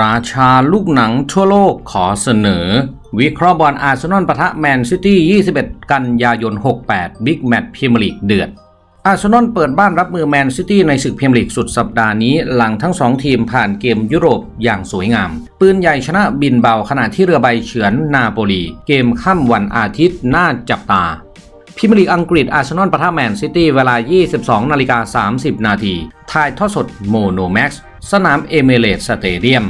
ราชาลูกหนังทั่วโลกขอเสนอ วิเคราะห์บอลอาร์เซนอลปะทะแมนซิตี้ 21 กันยายน 68 บิ๊กแมตช์พรีเมียร์ลีกเดือด อาร์เซนอลเปิดบ้านรับมือแมนซิตี้ในศึกพรีเมียร์ลีกสุดสัปดาห์นี้ หลังทั้งสองทีมผ่านเกมยุโรปอย่างสวยงาม ปืนใหญ่ชนะบินเบาขณะที่เรือใบเฉือนนาโปลี เกมค่ำวันอาทิตย์น่าจับตาพรีเมียร์ลีกอังกฤษอาร์เซนอลปะทะแมนซิตี้เวลา 22 นาฬิกา 30 นาทีถ่ายทอดสดโมโนแม็กซ์ สนามเอเมเรตสเตเดียม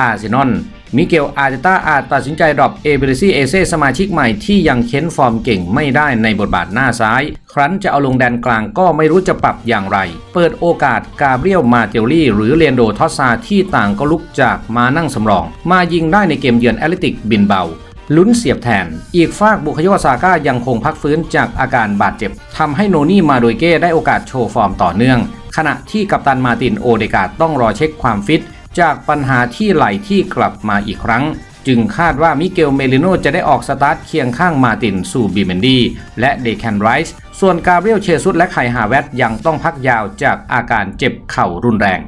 อาร์เซนอล มิเกล อาร์เตต้าอาจตัดสินใจดรอปเอเบริซีเอเซสมาชิกใหม่ที่ยังเค้นฟอร์มเก่งไม่ได้ในบทบาทหน้าซ้าย ครั้นจะเอาลงแดนกลางก็ไม่รู้จะปรับอย่างไร เปิดโอกาสกาเบรียลมาเตลลี่ หรือเลียนโดทอสซาที่ต่างก็ลุกจากมานั่งสำรอง มายิงได้ในเกมเยือนแอตเลติกบินเบาลุ้นเสียบแทน อีกฝากบุคโยซาก้ายังคงพักฟื้นจากอาการบาดเจ็บทำให้โนนี่มาโดยเก้ได้โอกาสโชว์ฟอร์มต่อเนื่อง ขณะที่กัปตันมาตินโอเดกาต้องรอเช็คความฟิต จากปัญหาที่ไหลที่กลับมาอีกครั้ง จึงคาดว่ามิเกลเมลิโนจะได้ออกสตาร์ทเคียงข้างมาตินสู่บีเมนดีและเดแคนไรส์ส่วนกาเบรียลเชซุสและไคฮาเวตยังต้องพักยาวจากอาการเจ็บเข่ารุนแรง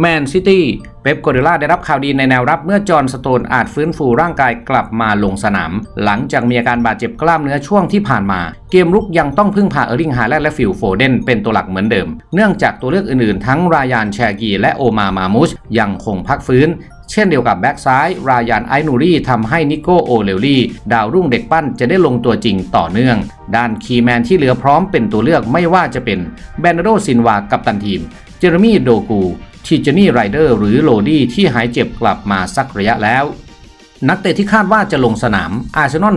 แมนซิตี้เป๊ปโกเดล่าได้รับข่าวดีในแนวรับเมื่อจอห์นสโตนอาจฟื้นฟูร่างกายกลับมาลงสนาม หลังจากมีอาการบาดเจ็บกล้ามเนื้อช่วงที่ผ่านมา เกมรุกยังต้องพึ่งพาเออร์ลิงฮาแลนและฟิลโฟเดนเป็นตัวหลักเหมือนเดิม เนื่องจากตัวเลือกอื่นๆ ทั้งรายานแชกีและโอมามามุชยังคงพักฟื้นเช่นเดียวกับแบ็กซ้าย รายานไอนูรี่ทำให้นิโกโอเลลี่ ดาวรุ่งเด็กปั้นจะได้ลงตัวจริงต่อเนื่อง ด้านคีแมนที่เหลือพร้อมเป็นตัวเลือกไม่ว่าจะเป็นแบนโดซินวากับตันทีม เจอร์มี่โดกู ทิจนี่ไรเดอร์หรือโลดี้ที่หายเจ็บกลับมาสักระยะแล้ว นักเตะที่คาดว่าจะลงสนามอาร์เซนอล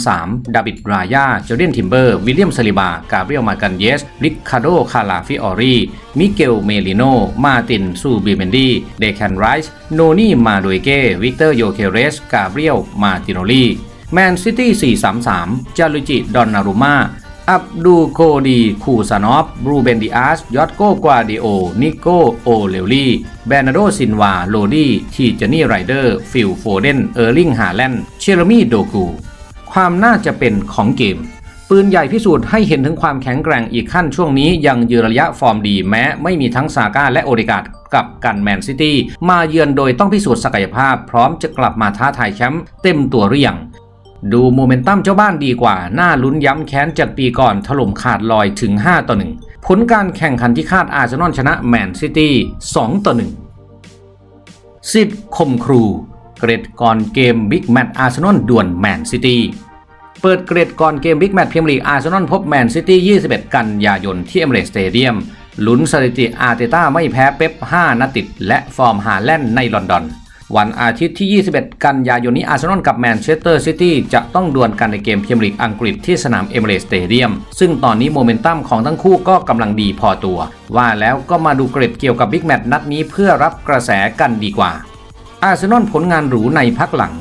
433 ดาบิดรายาเจเรียนทิมเบอร์ วิลเลียมซาลิบา กาเบรียล มากันเยส ริคคาโด คาลาฟิออรี มิเกล เมลิโน มาติน ซูบิเมนดี เดแคนไรส์ โนนี่ มาโดยเก้ วิกเตอร์ โยเคเรส กาเบรียล มาติโนลีแมนซิตี้ 433 จารุจิ ดอนนารุมา อับดูโคดีคูซานอฟบรูเบนดิอาสยอตโกกวาดิโอ นิโกโอเลลี่ แบรนาโดซินวา โลดี้ทีเจนี่ไรเดอร์ ฟิลโฟเดน เออร์ลิงฮาแลนด์ เชอร์มี่โดกู ความน่าจะเป็นของเกม ปืนใหญ่พิสูจน์ให้เห็นถึงความแข็งแกร่งอีกขั้นช่วงนี้ยังยืนระยะฟอร์มดีแม้ไม่มีทั้งซาก้าและโอเดกาดกับกันแมนซิตี้มาเยือนโดยต้องพิสูจน์ศักยภาพ พร้อมจะกลับมาท้าทายแชมป์เต็มตัวหรือยัง ดูโมเมนตัมเจ้าบ้านดีกว่า หน่าลุ้นย้ำแค้นจากปีก่อนถล่มขาดลอยถึง 5 ต่อ 1 ผลการแข่งขันที่คาดอาร์เซนอลชนะแมนซิตี้ 2 ต่อ 1 สิทธิ์คมครู เกรดก่อนเกมบิ๊กแมตช์อาร์เซนอลด่วนแมนซิตี้ เปิดเกรดก่อนเกมบิ๊กแมตช์พรีเมียร์ลีกอาร์เซนอลพบแมนซิตี้ 21 กันยายนที่เอเมเรสสเตเดียมลุ้นสถิติอาร์เตต้าไม่แพ้เป๊ป 5นัดติด และฟอร์มหาแล่นในลอนดอน วันอาทิตย์ที่ 21 กันยายนนี้อาร์เซนอลกับแมนเชสเตอร์ซิตี้จะต้องดวลกันในเกมพรีเมียร์ลีกอังกฤษที่สนามเอเมเรสสเตเดียม ซึ่งตอนนี้โมเมนตัมของทั้งคู่ก็กำลังดีพอตัว ว่าแล้วก็มาดูเกรดเกี่ยวกับบิ๊กแมตช์นัดนี้เพื่อรับกระแสกันดีกว่า อาร์เซนอลผลงานหรูในพักหลัง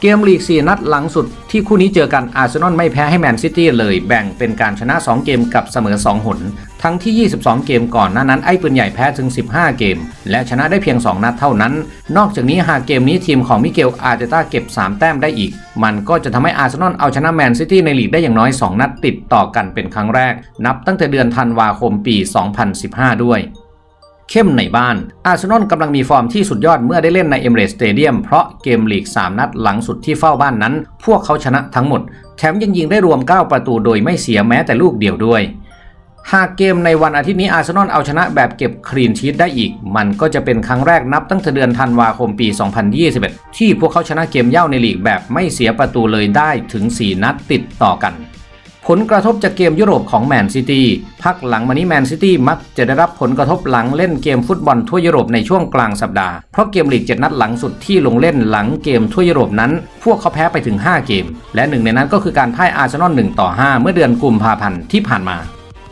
เกมลีก 4 นัดหลังสุดที่คู่นี้เจอกันอาร์เซนอลไม่แพ้ให้แมนซิตี้เลยแบ่งเป็นการชนะ 2 เกมกับเสมอ 2 หน ทั้งที่ 22 เกมก่อนหน้านั้นไอ้ปืนใหญ่แพ้ถึง 15 เกม และชนะได้เพียง 2 นัดเท่านั้น นอกจากนี้หากเกมนี้ทีมของมิเกลอาร์เตต้าเก็บ 3 แต้มได้อีก มันก็จะทำให้อาร์เซนอลเอาชนะแมนซิตี้ในลีกได้อย่างน้อย 2 นัดติดต่อกันเป็นครั้งแรก นับตั้งแต่เดือนธันวาคมปี 2015 ด้วย เข้มในบ้าน อาร์เซนอลกำลังมีฟอร์มที่สุดยอดเมื่อได้เล่นในเอเมเรสสเตเดียมเพราะเกมลีก 3 นัดหลังสุดที่เฝ้าบ้านนั้น พวกเขาชนะทั้งหมด แถมยังยิงได้รวม 9 ประตูโดยไม่เสียแม้แต่ลูกเดียวด้วยหากเกมในวันอาทิตย์นี้อาร์เซนอลเอาชนะแบบเก็บคลีนชีตได้อีก มันก็จะเป็นครั้งแรกนับตั้งแต่เดือนธันวาคมปี 2021 ที่พวกเขาชนะเกมเย่าในลีกแบบไม่เสียประตูเลยได้ถึง 4 นัดติดต่อกัน ผลกระทบจากเกมยุโรปของแมนซิตี้พักหลังมานี้แมนซิตี้มักจะได้รับผลกระทบหลังเล่นเกมฟุตบอลทั่วยุโรปในช่วงกลางสัปดาห์ เพราะเกมลีกเจ็ดนัดหลังสุดที่ลงเล่นหลังเกมทั่วยุโรปนั้น พวกเขาแพ้ไปถึง 5 เกม และหนึ่งในนั้นก็คือการพ่ายอาร์เซนอล1ต่อ5 เมื่อเดือนกุมภาพันธ์ที่ผ่านมา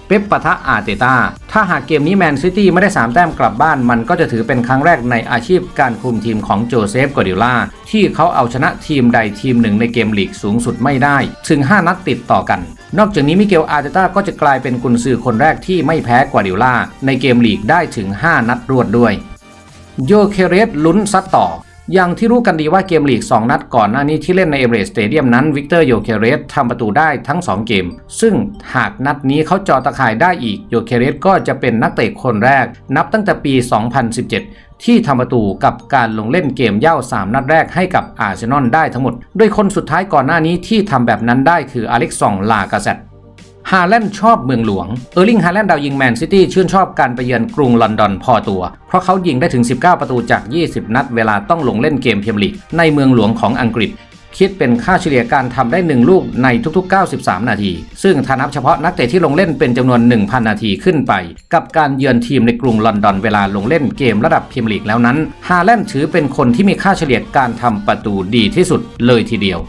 เป๊ปปะทะอาร์เตต้า ถ้าหากเกมนี้แมนซิตี้ไม่ได้ 3 แต้มกลับบ้าน มันก็จะถือเป็นครั้งแรกในอาชีพการคุมทีมของโจเซฟกอร์ดิล่าที่เขาเอาชนะทีมใดทีมหนึ่งในเกมลีกสูงสุดไม่ได้ ถึง 5 นัดติดต่อกัน นอกจากนี้มิเกลอาร์เตต้าก็จะกลายเป็นกุนซือคนแรกที่ไม่แพ้กวาดิล่าในเกมลีกได้ถึง 5 นัดรวดด้วยโยเคเรสลุ้นซัดต่อ อย่างที่รู้กันดีว่าเกมลีก 2 นัดก่อนหน้านี้ที่เล่นในเอเมเรสสเตเดียมนั้นวิกเตอร์โยเคเรสทำประตูได้ทั้ง 2 เกม ซึ่งหากนัดนี้เขาเจาะตะข่ายได้อีกโยเคเรสก็จะเป็นนักเตะคนแรก นับตั้งแต่ปี 2017 ที่ทำประตูกับการลงเล่นเกมเย่า 3 นัดแรกให้กับอาร์เซนอลได้ทั้งหมด โดยคนสุดท้ายก่อนหน้านี้ที่ทำแบบนั้นได้คืออเล็กซองลากาเซต ฮาแลนด์ชอบเมืองหลวง เออร์ลิงฮาแลนด์ดาวยิงแมนซิตี้ชื่นชอบการไปเยือนกรุงลอนดอนพอตัว เพราะเขายิงได้ถึง 19 ประตูจาก 20 นัดเวลาต้องลงเล่นเกมพรีเมียร์ลีกในเมืองหลวงของอังกฤษ คิดเป็นค่าเฉลี่ยการทำได้ 1 ลูกในทุกๆ 93 นาที ซึ่งถ้านับเฉพาะนักเตะที่ลงเล่นเป็นจำนวน 1,000 นาทีขึ้นไป กับการเยือนทีมในกรุงลอนดอนเวลาลงเล่นเกมระดับพรีเมียร์ลีกแล้วนั้นฮาแลนด์ถือเป็นคนที่มีค่าเฉลี่ยการทำประตูดีที่สุดเลยทีเดียว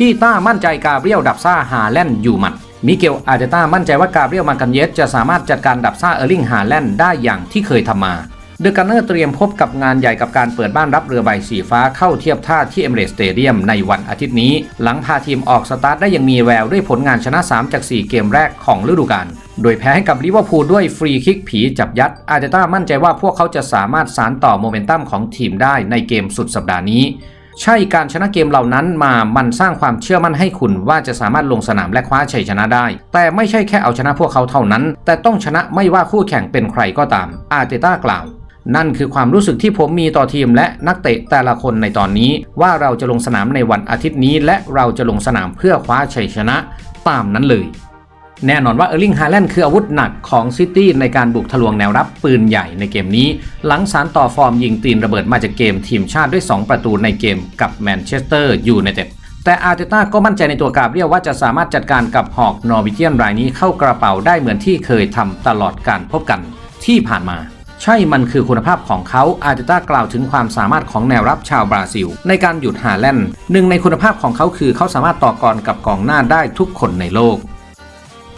พี่ต้ามั่นใจกาเบรียลดับซ่าฮาแลนด์อยู่หมัด มิเกลอาร์เตต้ามั่นใจว่ากาเบรียลมากันเยสจะสามารถจัดการดับซ่าเออร์ลิงฮาแลนด์ได้อย่างที่เคยทำมาเดอะกันเนอร์เตรียมพบกับงานใหญ่กับการเปิดบ้านรับเรือใบสีฟ้าเข้าเทียบท่าที่เอมเรสเตเดียมในวันอาทิตย์นี้ หลังพาทีมออกสตาร์ทได้ยังมีแววด้วยผลงานชนะ 3 จาก 4 เกมแรกของฤดูกาลโดยแพ้ให้กับลิเวอร์พูลด้วยฟรีคิกผีจับยัด อาร์เตต้ามั่นใจว่าพวกเขาจะสามารถสานต่อโมเมนตัมของทีมได้ในเกมสุดสัปดาห์นี้ ใช่การชนะเกมเหล่านั้นมามันสร้างความเชื่อมั่นให้คุณว่าจะสามารถลงสนามและคว้าชัยชนะได้ แต่ไม่ใช่แค่เอาชนะพวกเขาเท่านั้น แต่ต้องชนะไม่ว่าคู่แข่งเป็นใครก็ตาม อาร์เตต้ากล่าวนั่นคือความรู้สึกที่ผมมีต่อทีมและนักเตะแต่ละคนในตอนนี้ ว่าเราจะลงสนามในวันอาทิตย์นี้ และเราจะลงสนามเพื่อคว้าชัยชนะ ตามนั้นเลย แน่นอนว่าเออร์ลิงฮาแลนด์คืออาวุธหนักของซิตี้ในการบุกทะลวงแนวรับปืนใหญ่ในเกมนี้ หลังสารต่อฟอร์มยิงตีนระเบิดมาจากเกมทีมชาติด้วย 2 ประตูในเกมกับแมนเชสเตอร์ยูไนเต็ดแต่อาร์เตต้าก็มั่นใจในตัวกาเบรียลว่าจะสามารถจัดการกับหอกนอร์วิเจียนรายนี้เข้ากระเป๋าได้เหมือนที่เคยทำตลอดการพบกันที่ผ่านมาใช่มันคือคุณภาพของเขา อาร์เตต้ากล่าวถึงความสามารถของแนวรับชาวบราซิล ในการหยุดฮาแลนด์ หนึ่งในคุณภาพของเขาคือเขาสามารถต่อกรกับกองหน้าได้ทุกคนในโลก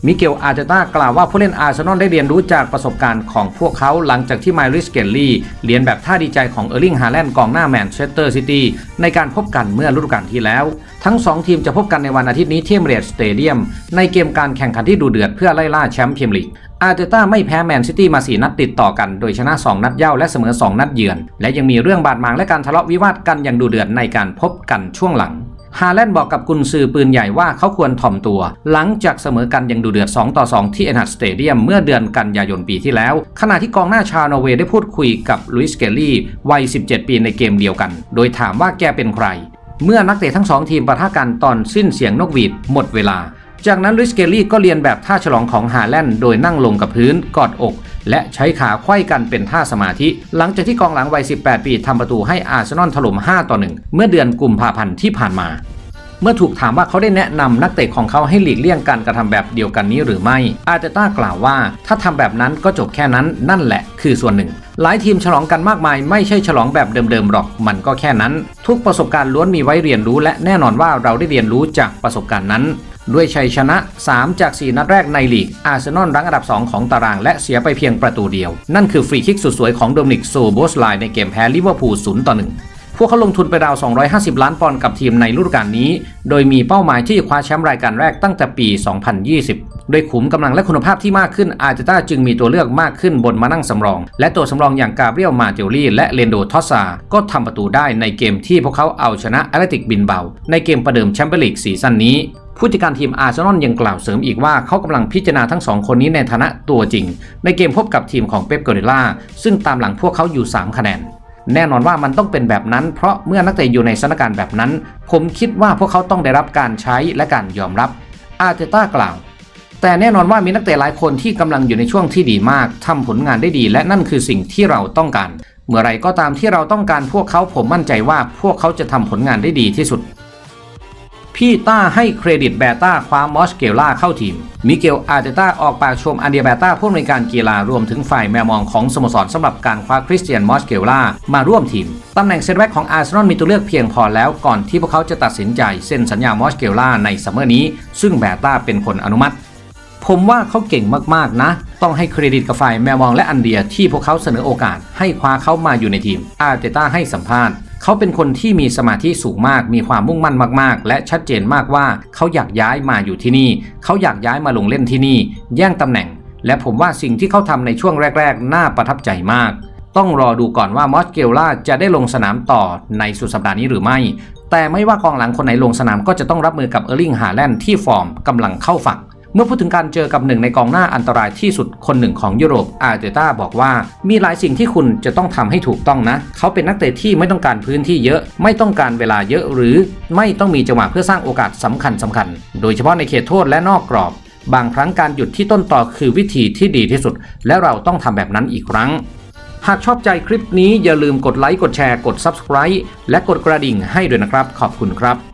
มิเกลอาร์เตต้ากล่าวว่าผู้เล่นอาร์เซนอลได้เรียนรู้จากประสบการณ์ของพวกเขาหลังจากที่ไมริสเกลลี่เรียนแบบท่าดีใจของเออร์ลิงฮาแลนด์กองหน้าแมนเชสเตอร์ซิตี้ในการพบกันเมื่อฤดูกาลที่แล้ว ทั้ง 2 ทีมจะพบกันในวันอาทิตย์นี้ที่เมเรตสเตเดียมในเกมการแข่งขันที่ดูเดือดเพื่อไล่ล่าแชมป์พรีเมียร์ลีกอาร์เตต้าไม่แพ้แมนซิตี้มา 4 นัดติดต่อกัน โดยชนะ 2 นัดเย่าและเสมอ 2 นัดเยือน และยังมีเรื่องบาดหมางและการทะเลาะวิวาทกันอย่างดูเดือดในการพบกันช่วงหลัง ฮาแลนด์บอกกับกุนซือปืนใหญ่ว่าเขาควรถ่อมตัว หลังจากเสมอกันยังดูเดือด 2 ต่อ 2 ที่เอ็นฮัตสเตเดียมเมื่อเดือนกันยายนปีที่แล้ว ขณะที่กองหน้าชาวนอร์เวย์ได้พูดคุยกับลุยส์เกลลี่วัย 17 ปีในเกมเดียวกัน โดยถามว่าแกเป็นใคร เมื่อนักเตะทั้งสองทีมปะทะกันตอนสิ้นเสียงนกหวีดหมดเวลา จากนั้นลุยสเกลลี่ก็เรียนแบบท่าฉลองของฮาแลนด์โดยนั่งลงกับพื้นกอดอก และใช้ขาไขว้กันเป็นท่าสมาธิ หลังจากที่กองหลังวัย 18 ปีทำประตูให้อาร์เซนอลถล่ม 5 ต่อ 1 เมื่อเดือนกุมภาพันธ์ที่ผ่านมา เมื่อถูกถามว่าเขาได้แนะนำนักเตะของเขาให้หลีกเลี่ยงการกระทำแบบเดียวกันนี้หรือไม่ อาร์เตต้ากล่าวว่า ถ้าทำแบบนั้นก็จบแค่นั้นนั่นแหละคือส่วนหนึ่งหลายทีมฉลองกันมากมายไม่ใช่ฉลองแบบเดิมๆหรอก มันก็แค่นั้น ทุกประสบการณ์ล้วนมีไว้เรียนรู้และแน่นอนว่าเราได้เรียนรู้จากประสบการณ์นั้น ด้วยชัยชนะ 3 จาก 4 นัดแรกในลีก อาร์เซนอลรั้งอันดับ 2 ของตาราง และเสียไปเพียงประตูเดียว นั่นคือฟรีคิกสุดสวยของโดมินิกโซโบสไลในเกมแพ้ลิเวอร์พูล0ต่อ1 วกเขาลงทุนไปราว 250 ล้านปอนด์กับทีมในฤดูกาลนี้ โดยมีเป้าหมายที่คว้าแชมป์รายการแรกตั้งแต่ปี 2020 ด้วยขุมกำลังและคุณภาพที่มากขึ้น อาร์เตต้าจึงมีตัวเลือกมากขึ้นบนมานั่งสำรอง และตัวสำรองอย่างกาเบรียลมาเตลลี่และเลนโดทอสซา ก็ทำประตูได้ในเกมที่พวกเขาเอาชนะแอตเลติกบินเบา ในเกมประเดิมแชมเปี้ยนลีกซีซั่นนี้ผู้จัดการทีมอาร์เซนอลยังกล่าวเสริมอีกว่าเขากำลังพิจารณาทั้งสองคนนี้ในฐานะตัวจริง ในเกมพบกับทีมของเป๊ปกอริล่าซึ่งตามหลังพวกเขาอยู่ 3 คะแนน แน่นอนว่ามันต้องเป็นแบบนั้น เพราะเมื่อนักเตะอยู่ในสถานการณ์แบบนั้น ผมคิดว่าพวกเขาต้องได้รับการใช้และการยอมรับอาร์เตต้ากล่าว แต่แน่นอนว่ามีนักเตะหลายคนที่กำลังอยู่ในช่วงที่ดีมากทำผลงานได้ดี และนั่นคือสิ่งที่เราต้องการ เมื่อไรก็ตามที่เราต้องการพวกเขาผมมั่นใจว่าพวกเขาจะทำผลงานได้ดีที่สุด พี่ต้าให้เครดิตแบต้าคว้ามอสเกล่าเข้าทีม มิเกลอาร์เตต้าออกปากชมอันเดียแบต้าผู้อำนวยการกีฬารวมถึงฝ่ายแมวมองของสโมสรสำหรับการคว้าคริสเตียนมอสเกล่ามาร่วมทีม ตำแหน่งเซนแบ็กของอาร์เซนอลมีตัวเลือกเพียงพอแล้วก่อนที่พวกเขาจะตัดสินใจเซ็นสัญญามอสเกล่าในซัมเมอร์นี้ ซึ่งแบต้าเป็นคนอนุมัติ ผมว่าเขาเก่งมากๆนะ ต้องให้เครดิตกับฝ่ายแมวมองและอันเดียที่พวกเขาเสนอโอกาส ให้คว้าเขามาอยู่ในทีมอาร์เตต้าให้สัมภาษณ์ เขาเป็นคนที่มีสมาธิสูงมาก มีความมุ่งมั่นมากๆ และชัดเจนมากว่าเขาอยากย้ายมาอยู่ที่นี่ เขาอยากย้ายมาลงเล่นที่นี่ แย่งตำแหน่ง และผมว่าสิ่งที่เขาทำในช่วงแรก ๆ น่าประทับใจมาก ต้องรอดูก่อนว่ามอสเกลล่าจะได้ลงสนามต่อในสุดสัปดาห์นี้หรือไม่ แต่ไม่ว่ากองหลังคนไหนลงสนามก็จะต้องรับมือกับเออร์ลิง ฮาแลนด์ที่ฟอร์มกำลังเข้าฝัก เมื่อพูดถึงการเจอกับหนึ่งในกองหน้าอันตรายที่สุดคนหนึ่งของยุโรปอาร์เตต้าบอกว่า มีหลายสิ่งที่คุณจะต้องทำให้ถูกต้องนะ เขาเป็นนักเตะที่ไม่ต้องการพื้นที่เยอะ ไม่ต้องการเวลาเยอะ หรือไม่ต้องมีจังหวะเพื่อสร้างโอกาสสำคัญสำคัญ โดยเฉพาะในเขตโทษและนอกกรอบ บางครั้งการหยุดที่ต้นต่อคือวิธีที่ดีที่สุด และเราต้องทำแบบนั้นอีกครั้งหากชอบใจคลิปนี้อย่าลืมกดไลค์ กดแชร์ กด Subscribe และกดกระดิ่งให้ด้วยนะครับ ขอบคุณครับ